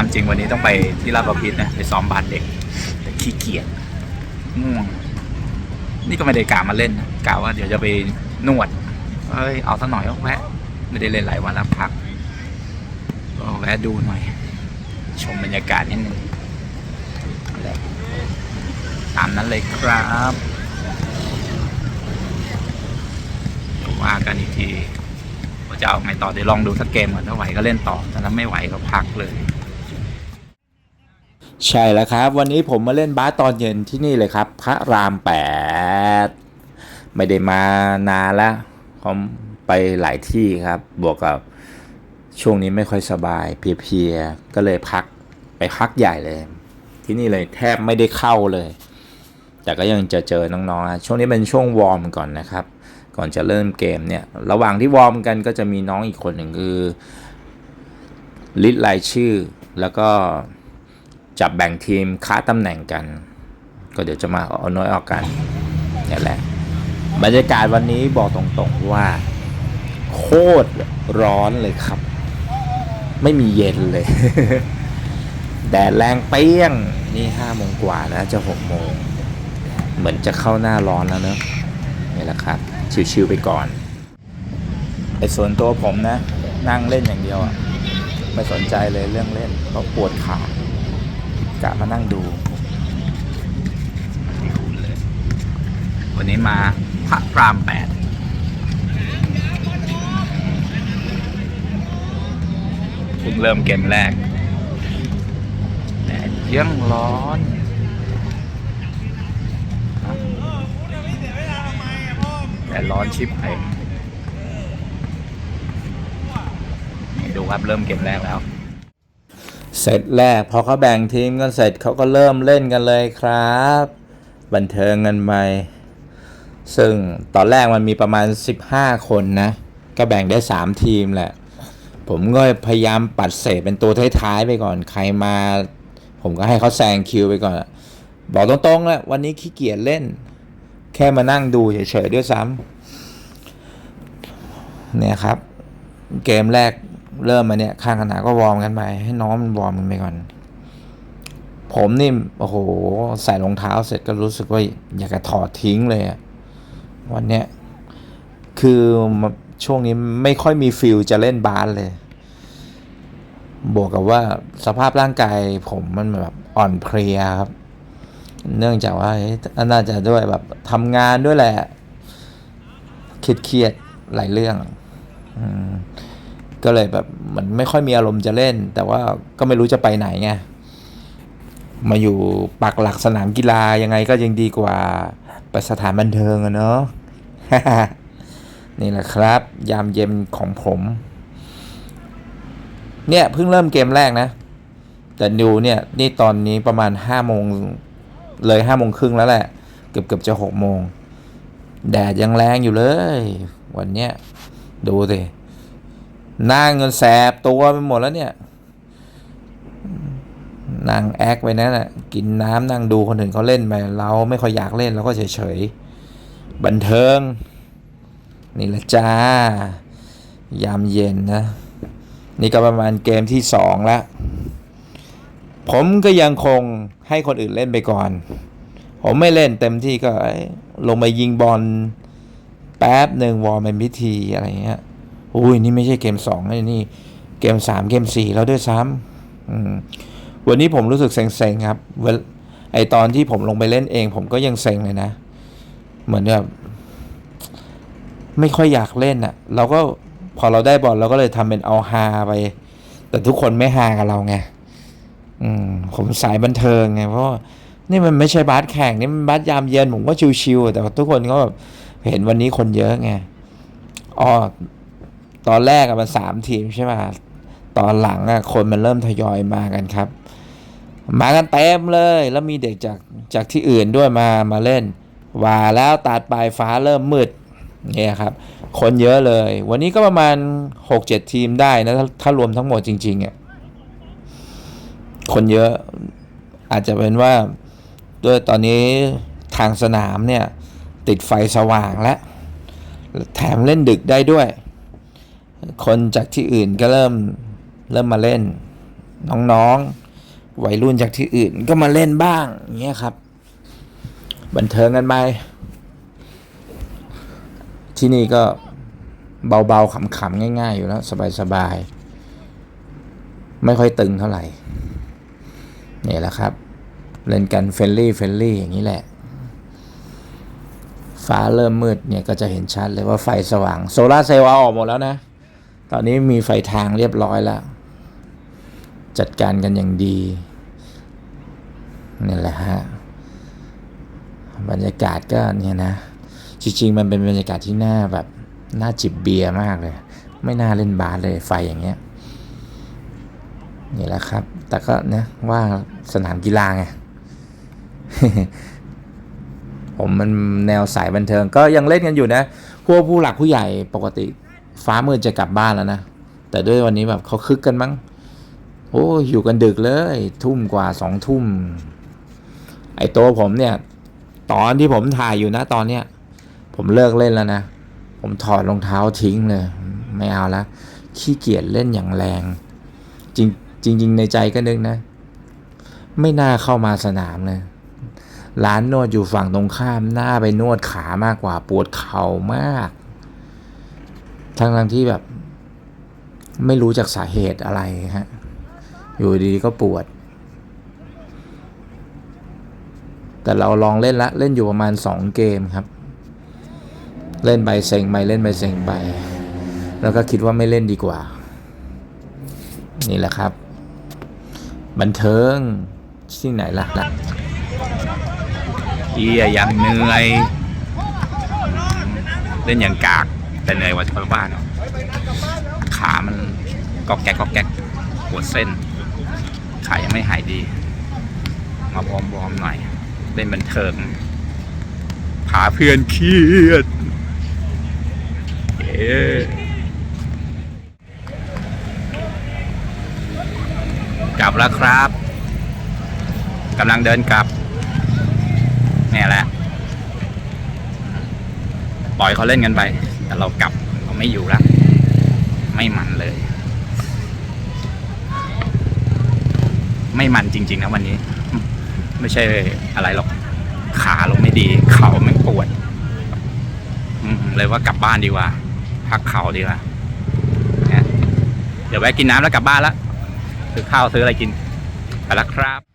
ตามจริงวันนี้ต้องไปที่ราชประพิษนะไปซ้อมบาสเด็ก แต่ขี้เกียจง่วงนี่ก็ไม่ได้กะมาเล่นนะกะว่าเดี๋ยวจะไปนวดเอ้ยเอาสักหน่อยก็แวะไม่ได้เล่นหลายวันแล้วพักก็แวะดูหน่อย ชมบรรยากาศนิดนึงแหละตามนั้นเลยครับว่ากันอีกทีว่าจะเอาไงต่อเดี๋ยวลองดูสักเกมก่อนถ้าไหวก็เล่นต่อถ้านั้นไม่ไหวก็พักเลย ใช่แล้วครับ วันนี้ผมมาเล่นบาสตอนเย็นที่นี่เลยครับ พระรามแปดไม่ได้มานานล้วผมไปหลายที่ครับ บวกกับช่วงนี้ไม่ค่อยสบายเพลียๆก็เลยพักไปพักใหญ่เลย ที่นี่เลยแทบไม่ได้เข้าเลย แต่ก็ยังจะเจอน้องๆนะช่วงนี้เป็นช่วงวอร์มก่อนนะครับ ก่อนจะเริ่มเกมเนี่ย ระหว่างที่วอร์มกันก็จะมีน้องอีกคนหนึ่งคือลิสต์รายชื่อแล้วก็ จับแบ่งทีมค้าตำแหน่งกัน ก็เดี๋ยวจะมาเอาน้อยออกกันนี่แหละบรรยากาศวันนี้บอกตรงๆว่า โคตรร้อนเลยครับ ไม่มีเย็นเลย แดดแรงเปี้ยง นี่ห้าโมงกว่าแล้วจะหกโมง เหมือนจะเข้าหน้าร้อนแล้วเนอะนี่แหละครับ ชิวๆไปก่อนไอ้ส่วนตัวผมนะ นั่งเล่นอย่างเดียวอะไม่สนใจเลยเรื่องเล่นเพราะปวดขา กะมานั่งดูที่คุณเลย วันนี้มาพระพรามแปดเพิ่งเริ่มเกมแรกแดดยังร้อนแดดร้อนชิบไปนี่ดูครับเริ่มเกมแรกแล้ว เสร็จแรกพอเขาแบ่งทีมกันเสร็จเขาก็เริ่มเล่นกันเลยครับ บันเทิงกันไปซึ่งตอนแรกมันมีประมาณ 15 คนนะ ก็แบ่งได้ 3 ทีมแหละ ผมก็พยายามปัดเศษเป็นตัวท้ายๆไปก่อนใครมา ผมก็ให้เขาแซงคิวไปก่อน บอกตรงๆแหละวันนี้ขี้เกียจเล่น แค่มานั่งดูเฉยๆด้วยซ้ำเนี่ยครับ เกมแรก เริ่มมาเนี่ยข้างขนาดก็วอร์มกันไปให้น้องมันวอร์มกันไปก่อน ผมนี่โอ้โห ใส่รองเท้าเสร็จก็รู้สึกว่าอยากจะถอดทิ้งเลยวันเนี้ยคือช่วงนี้ไม่ค่อยมีฟิลจะเล่นบาสเลย บวกกับว่าสภาพร่างกายผมมันแบบอ่อนเพลียครับ เนื่องจากว่าน่าจะด้วยแบบทำงานด้วยแหละเครียดๆหลายเรื่อง อืม ก็เลยแบบมันไม่ค่อยมีอารมณ์จะเล่น แต่ว่าก็ไม่รู้จะไปไหนไงมาอยู่ปักหลักสนามกีฬายังไงก็ยังดีกว่าไปสถานบันเทิงอะเนาะนี่แหละครับ ยามเย็นของผม เนี่ยเพิ่งเริ่มเกมแรกนะ แต่ดูเนี่ยนี่ตอนนี้ประมาณห้าโมงเลยห้าโมงครึ่งแล้วแหละ เกือบเกือบจะหกโมง แดดยังแรงอยู่เลย วันเนี้ยดูสิ นั่งเงินแสบตัวไปหมดแล้วเนี่ยนั่งแอคไปนั่นแหละกินน้ำนั่งดูคนอื่นเขาเล่นไปเราไม่ค่อยอยากเล่นเราก็เฉยๆบันเทิง นี่แหละจ้า ยามเย็นนะ นี่ก็ประมาณเกมที่สองล้วผมก็ยังคงให้คนอื่นเล่นไปก่อน ผมไม่เล่นเต็มที่ก็ลงมายิงบอลแป๊บหนึ่งวอร์มเป็นพิธีอะไรเงี้ย อุ้ยนี่ไม่ใช่เกมสองนี่นี่เกมสามเกมสี่แล้วด้วยซ้ำวันนี้ผมรู้สึกเซ็งๆครับไอตอนที่ผมลงไปเล่นเอง ผมก็ยังเซ็งเลยนะ เหมือนแบบไม่ค่อยอยากเล่นอะ่ะ เราก็พอเราได้บอลเราก็เลยทำเป็นเอาฮาไป แต่ทุกคนไม่ฮากับเราไงอืมผมสายบันเทิงไงเพราะนี่มันไม่ใช่บาสแข่งนี่มันบาสยามเย็นผมก็ชิวๆแต่ทุกคนก็แบบเห็นวันนี้คนเยอะไงอ๋อ ตอนแรกมันสามทีมใช่ไหมตอนหลังอะคนมันเริ่มทยอยมากันครับ มากันเต็มเลย แล้วมีเด็กจากจากที่อื่นด้วยมามาเล่น ว่าแล้วตัดปลายฟ้าเริ่มมืดเนี่ยครับ คนเยอะเลย วันนี้ก็ประมาณหกเจ็ดทีมได้นะถ้าถ้ารวมทั้งหมดจริงๆอะคนเยอะอาจจะเป็นว่าด้วยตอนนี้ทางสนามเนี่ย ติดไฟสว่างแล้ว แถมเล่นดึกได้ด้วย คนจากที่อื่นก็เริ่มเริ่มมาเล่น น้องๆ วัยรุ่นจากที่อื่นก็มาเล่นบ้างอย่างเงี้ยครับ บันเทิงกันไปที่นี่ก็เบาๆขำๆง่าย ๆ อยู่แล้ว สบายๆ ไม่ค่อยตึงเท่าไหร่นี่แหละครับ เล่นกันเฟรนลี่เฟรนลี่อย่างนี้แหละ ฟ้าเริ่มมืดเนี่ยก็จะเห็นชัดเลยว่าไฟสว่าง โซลาร์เซลล์เอาออกหมดแล้วนะ ตอนนี้มีไฟทางเรียบร้อยแล้ว จัดการกันอย่างดีนี่แหละฮะบรรยากาศก็เนี่ยนะ จริงๆ มันเป็นบรรยากาศที่น่าแบบน่าจิบเบียร์มากเลย ไม่น่าเล่นบาสเลยไฟอย่างเงี้ยนี่แหละครับ แต่ก็นะว่าสนามกีฬาไงผมมันแนวสายบันเทิงก็ยังเล่นกันอยู่นะ พวกผู้หลักผู้ใหญ่ปกติ ฟ้ามืดจะกลับบ้านแล้วนะ แต่ด้วยวันนี้แบบเขาคึกกันมั้ง โอ้ยอยู่กันดึกเลย ทุ่มกว่าสองทุ่ม ไอ้ตัวผมเนี่ย ตอนที่ผมถ่ายอยู่นะตอนเนี้ย ผมเลิกเล่นแล้วนะ ผมถอดรองเท้าทิ้งเลย ไม่เอาละ ขี้เกียจเล่นอย่างแรง จริงจริงในใจก็นึกนะ ไม่น่าเข้ามาสนามเลยร้านนวดอยู่ฝั่งตรงข้ามหน้าไปนวดขามากกว่าปวดเข่ามาก ทั้งทั้งที่แบบ ไม่รู้จากสาเหตุอะไรฮะ อยู่ดีก็ปวด แต่เราลองเล่นละ เล่นอยู่ประมาณสองเกมครับ เล่นไปเซ็งไปเล่นไปเซ็งไป แล้วก็คิดว่าไม่เล่นดีกว่า นี่แหละครับ บันเทิงที่ไหนล่ะล่ะเอียยังเหนื่อย เล่นอย่างกาก แต่เหนื่อยกว่าชาวบ้านเนาะขามันกอกแกกกอกแกกปวดเส้น ขายังไม่หายดี มาพร้อมวอร์มหน่อยเล่นบันเทิงพาเพื่อนเครียดเอกลับแล้วครับกำลังเดินกลับเนี่ยแหละ ปล่อยเขาเล่นกันไป แต่เรากลับเราไม่อยู่แล้ว ไม่มันเลย ไม่มันจริง ๆ นะวันนี้ ไม่ใช่อะไรหรอก ขาลงไม่ดี เข่าไมันปวดเลยว่ากลับบ้านดีกว่า พักเข่าดีกว่าเนี่ยเดี๋ยวแวะกินน้ำแล้วกลับบ้านละซื้อข้าวซื้ออะไรกินไปแล้วครับ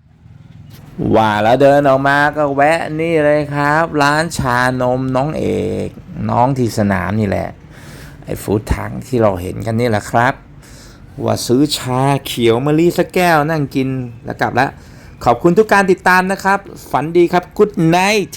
ว่าแล้วเดินออกมาก็แวะนี่เลยครับ ร้านชานมน้องเอก น้องที่สนามนี่แหละ ไอ้ฟู้ดทังที่เราเห็นกันนี่แหละครับ ว่าซื้อชาเขียวมะลิสักแก้วนั่งกินแล้วกลับแล้วขอบคุณทุกการติดตามนะครับ ฝันดีครับ Good night